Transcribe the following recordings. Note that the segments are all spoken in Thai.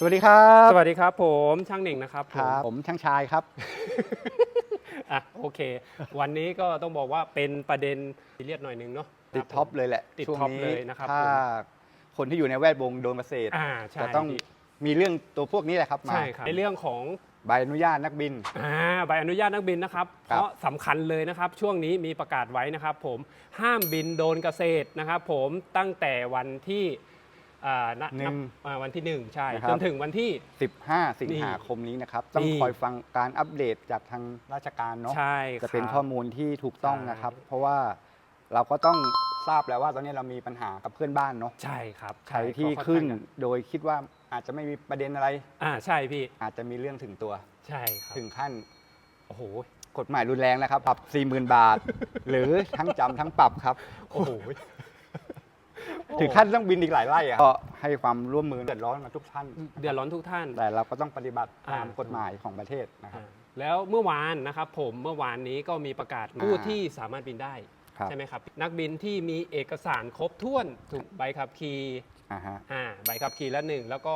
สวัสดีครับสวัสดีครับ ผมช่างหนึ่งนะครับครับผมช่างชายครับอะโอเค วันนี้ก็ต้องบอกว่าเป็นประเด็นซีเรียสหน่อยหนึงเนาะติดท็อปเลยแหละติดช่วงท็อปนี้เลยนะครับถ้าผมคนที่อยู่ในแวดวงโดนเกษตรอ่าใช่จะต้องพี่มีเรื่องตัวพวกนี้แหละครับมาใช่ครับในเรื่องของใบอนุญาตนักบินอ่าใบอนุญาตนักบินนะครับครับเพราะสำคัญเลยนะครับ ช่วงนี้มีประกาศไว้นะครับ ผมห้ามบินโดนเกษตรนะครับ ผมตั้งแต่วันที่ อ่าณหนึ่งอ่าวันที่หนึ่งใช่นะครับ จนถึงวันที่ 15 สิงหาคมนี้นะครับ ต้องนี่ คอยฟังการอัปเดตจากทางราชการเนาะ ใช่จะเป็นครับข้อมูลที่ถูกต้องใช่นะครับเพราะว่าเราก็ต้องทราบแล้วว่าตอนนี้เรามีปัญหากับเพื่อนบ้านเนาะใช่ครับใครช่ที่ก็ค่อขึ้นข้างจะโดยคิดว่าอาจจะไม่มีประเด็นอะไร อ่าใช่พี่อาจจะมีเรื่องถึงตัว ใช่ครับถึงขั้นโอ้โหกฎหมายรุนแรงนะครับ ปรับ 40,000 บาท หรือทั้งจำทั้งปรับครับ โอ้โห ถึงขั้นต้องบินอีกหลายไร่อะก็ให้ความร่วมมือเดือดร้อนมาทุกท่าน เดือดร้อนทุกท่าน แต่เราก็ต้องปฏิบัติตามอ่ากฎหมายของประเทศนะครับอ่าแล้วเมื่อวานนะครับผมเมื่อวานนี้ก็มีประกาศผู้อ่าที่สามารถบินได้ครับใช่ไหมครับ นักบินที่มีเอกสารครบถ้วนถูกใบขับขี่อ่าฮะอ่าใบขับขี่ละหนึ่งแล้วก็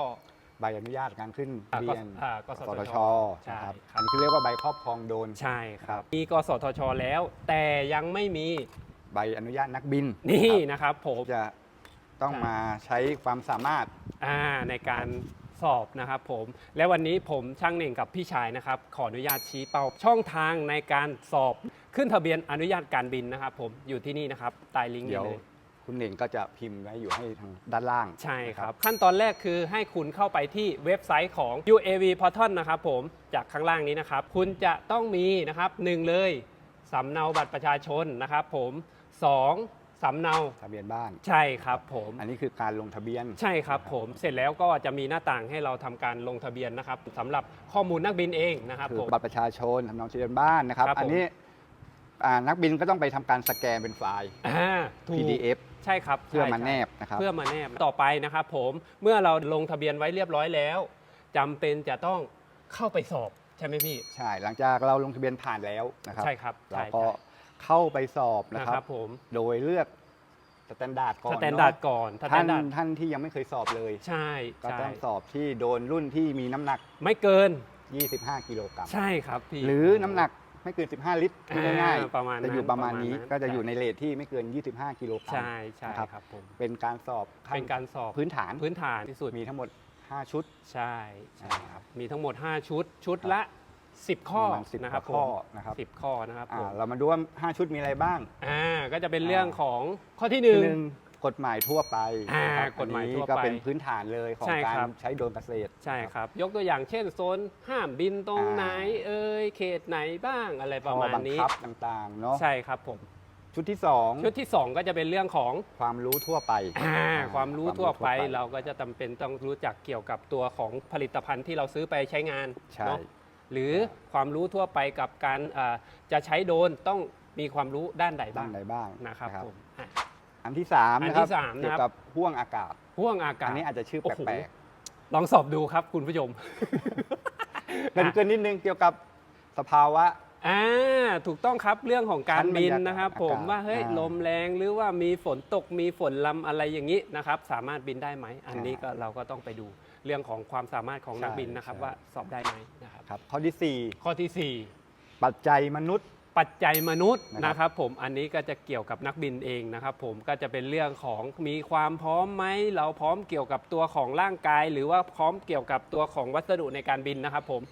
ใบอนุญาตการขึ้นอ่าเรียนก็อ่ากสทชสทชใช่นะครับครับอันนี้คือเรียกว่าใบครอบครองโดรนใช่คครัรับบมีกสทชแล้ว แต่ยังไม่มีใบอนุญาตนักบินนี่ครับนะครับผมจะ ต้องใช่มาใช้ความสามารถอ่าในการสอบนะครับผมและวันนี้ผมช่างเหน่งกับพี่ชายนะครับ ขออนุญาตชี้เป้าช่องทางในการสอบขึ้นทะเบียนอนุญาตการบินนะครับผมอยู่ที่นี่นะครับใต้ลิงก์เดี๋นี้ยวเลย คุณเหน่งก็จะพิมพ์ไว้อยู่ให้ทางด้านล่าง ใช่ครับนะขั้นตอนแรกคือให้คุณเข้าไปที่เว็บไซต์ของ UAV Portal นะครับผมจากข้างล่างนี้นะครับ คุณจะต้องมีนะครับหนึ่งเลยสำเนาบัตรประชาชนนะครับผมสอง สำเนาทะเบียนบ้าน ใช่ครับผม อันนี้คือการลงทะเบียน ใช่ครับผมเสร็จแล้วก็จะมีหน้าต่างให้เราทำการลงทะเบียนนะครับสำหรับข้อมูลนักบินเองนะครับคือผม บัตรประชาชนทำนองทะเบียนบ้านนะครับ ครับผม อันนี้อ่านักบินก็ต้องไปทำการสแกนเป็นไฟล์ อ่าถูก PDF ใช่ครับเพื่อใช่มาใช่แนบนะครับ เพื่อมาแนบต่อไปนะครับผมเมื่อเราลงทะเบียนไว้เรียบร้อยแล้วจำเป็นจะต้องเข้าไปสอบใช่ไหมพี่ ใช่ หลังจากเราลงทะเบียนผ่านแล้วนะครับ ใช่ครับเราใช่ก็ใช่เข้าไปสอบนะนะคครัรับ บผม โดยเลือก สแตนดาร์ดก่อนสเะแตนดาร์ดก่อนสแตท่านนดาร์ดท่านที่ยังไม่เคยสอบเลย ใช่ก็ใช่ต้องสอบที่โดนรุ่นที่มีน้ำหนัก ไม่เกิน25 กิโลกรัม ใช่ครับพี่ หรือน้ำหนักไม่เกิน 15 ลิตรพูดง่ายอ่าประมาณจะอยู่นั้นประมาณนี้ประมาณนั้น ก็จะอยู่ในเรทที่ไม่เกิน 25 กิโลกรัม ใช่ใช่นะครับ ครับผมเป็นการสอบขั้เป็นการสอบพื้นฐานพื้นฐานที่สุดมีทั้งหมด 5 ชุด ใช่ใช่ใช่คครัรับบมีทั้งหมด 5 ชุดชุดละ 10 ข้อประมาณ10นะครับข้อผมนะครับ สิบข้อนะครับผอ่ามเรามาดูว่า 5 ชุดมีอะไรบ้าง อ่าก็จะเป็นเรื่องอ่าของข้อที่หที่นึ่ง หนึ่งกฎหมายทั่วไปอ่านะครับกฎหมายอันนี้ทั่วไปก็เป็นพื้นฐานเลยของใช่การครับ ใช้โดรนเกษตร ใช่ครับ ยกตัวอย่างเช่นโซนห้ามบินตรงอ่า ไหน เอ่ยเขตไหนบ้างอะไรประข้อมาณบังนี้ คับต่างๆเนาะใช่ครับผม ชุดที่ ชุดที่ 2 ก็จะเป็นเรื่องของ2ความรู้ทั่วไปอ่าอ่าความรู้ทั่วไปความรู้ทั่วไปเราก็จะจำเป็นต้องรู้จักเกี่ยวกับตัวของผลิตภัณฑ์ที่เราซื้อไปใช้งานใช่เนาะ หรือความรู้ทั่วไปกับการอ่าจะใช้โดรนต้องมีความรู้ด้านใดด้าบ้านงไหนบ้างนะครับผมอะ อันที่3อันนะที่ครับสามนะครับ เกี่ยวกับห่วงอากาศ ห่วงอากาศอันนี้อาจจะชื่อโอ้โหแปลกลองสอบดูครับคุณผู้ชม ๆเกินเกินนิดนึงเกี่ยวกับสภาวะ อ่าถูกต้องครับเรื่องของการชั้นบรรบินยากาศนะครับผมอากาศว่าเฮ้ยอ่าลมแรงหรือว่ามีฝนตกมีฝนลำอะไรอย่างนี้นะครับ สามารถบินได้ไหม อันนี้ก็เราก็ต้องไปดู เรื่องของความสามารถของนักบินนะครับ ใช่ ว่าสอบได้ไหมนะครับครับข้อที่ข้อที่4 ปัจจัยมนุษย์4ปัจจัยมนุษย์นะครับนะครับผมอันนี้ก็จะเกี่ยวกับนักบินเองนะครับ ผมก็จะเป็นเรื่องของมีความพร้อมไหมเราพร้อมเกี่ยวกับตัวของร่างกาย หรือว่าพร้อมเกี่ยวกับตัวของวัสดุในการบินนะครับ ผม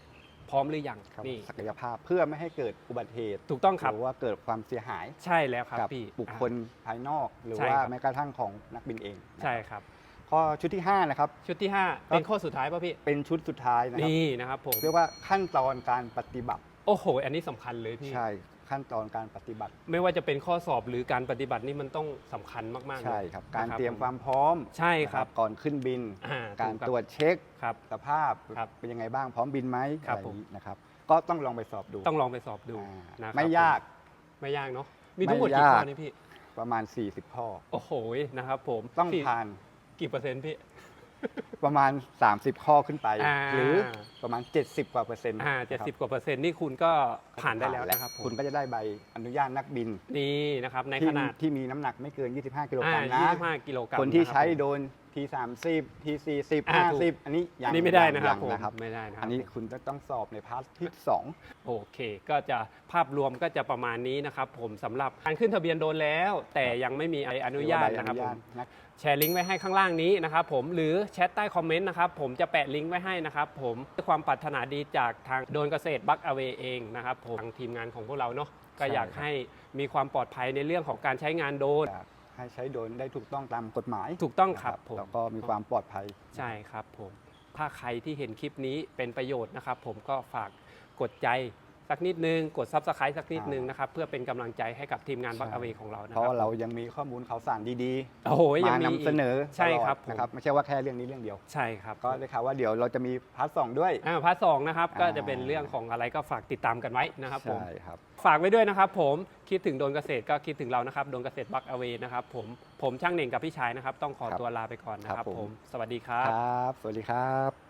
พร้อมหรือยังครับนี่ศักยภาพเพื่อไม่ให้เกิดอุบัติเหตุถูกต้องครับหรือว่าเกิดความเสียหายใช่แล้วครับกับพี่บุคคลภายนอก หรือใช่ว่าครับ แม้กระทั่งของนักบินเองนะใช่ครับ ข้อชุดที่5นะครับ ชุดที่ 5 เป็นข้อสุดท้ายป่ะพี่ เป็นชุดสุดท้ายนะครับ นี่นะครับผม เรียกว่าขั้นตอนการปฏิบัติ โอ้โห อันนี้สำคัญเลยพี่ ใช่ ขั้นตอนการปฏิบัติ ไม่ว่าจะเป็นข้อสอบหรือการปฏิบัตินี่มันต้องสำคัญมากๆเลยใช่ครับ การนะเตรียมความพร้อมใช่ครับนะก่อนขึ้นบินอ่าการถูคบตรวจเช็คครับสภาพครับเป็นยังไงบ้าง พร้อมบินไหมครับอะไรผมนี้นะครับ ก็ต้องลองไปสอบดู ต้องลองไปสอบดูอ่านะครับไม่ยากผมไม่ยากเนาะ มีทั้งหมดไม่กี่ยากข้อนี่พี่ ประมาณ 40 ข้อ โอ้โห นะครับผม ต้องสี่ผ่าน กี่เปอร์เซ็นต์พี่ ประมาณ 30 ข้อขึ้นไป อ่า หรือประมาณ 70 กว่าเปอร์เซ็นต์อ่าเจ็ดนะคสิรับบกว่าเปอร์เซ็นต์นี่คุณก็ผ่านได้แล้วนะครับผมคุณก็จะได้ใบอนุญาตนักบินนี่นะครับในที่ขนาดที่มีน้ำหนักไม่เกิน 25 กิโลกอ่ารัมนะ25กิโลกรัมคนที่ะรับใช้ผม โดน ทีสามสิบทีสี่สิบอ่าห้าถูสิบก อันนี้ยังอันนี้ไม่ได้นะครับยังผมนะครับ ไม่ได้นะครับ อันนี้คุณจะต้องสอบในพาร์ทที่สอง โอเค ก็จะภาพรวมก็จะประมาณนี้นะครับผมสำหรับการขึ้นทะเบียนโดนแล้ว แต่ยังไม่มีใบอนุญาตนะครับผมนะแชร์ลิงก์ไว้ให้ข้างล่างนี้นะครับผมหรือแชทใต้คอมเมนต์นะครับผมจะแปะลิงก์ไว้ให้นะครับผมด้วยความปรารถนาดีจากทางโดนเกษตรบัคอเวเองนะครับผมทางทีมงานของพวกเราเนาะก็อยากให้มีความปลอดภัยในเรื่องของการใช้งานโดรนอยาก ให้ใช้โดรนได้ถูกต้องตามกฎหมายถูกต้องครับนะผม แล้วก็มีความปลอดภัย ใช่ครับผม ถ้าใครที่เห็นคลิปนี้เป็นประโยชน์นะครับ ผมก็ฝากกดใจ สักนิดนึง กดซับสไครต์สักนิดนึงนะครับ เพื่อเป็นกำลังใจให้กับทีมงานบัคอเวของเรานะเพคราะรับว่าเรายังมีข้อมูลข่าวสารดีโอ้โหๆ ยังมามีนำเสนอใช่ตลอดครับผม นะครับ ไม่ใช่ว่าแค่เรื่องนี้เรื่องเดียว ใช่ครับก็ได้ข่าวว่าเดี๋ยวเราจะมีพาร์ทสองด้วย อ่าพาร์ทสองนะครับอ่าก็จะเป็นเรื่องของอะไรก็ฝากติดตามกันไว้นะครับผม ใช่ครับ ฝากไว้ด้วยนะครับผมคิดถึงโดนเกษตรก็คิดถึงเรานะครับโดนเกษตรบัคอเวนะครับผมผมช่างเหน่งกับพี่ชายนะครับ ต้องขอครับตัวลาไปก่อนนะคครัรับบผมผมสวัสดีครับครับ สวัสดีครับ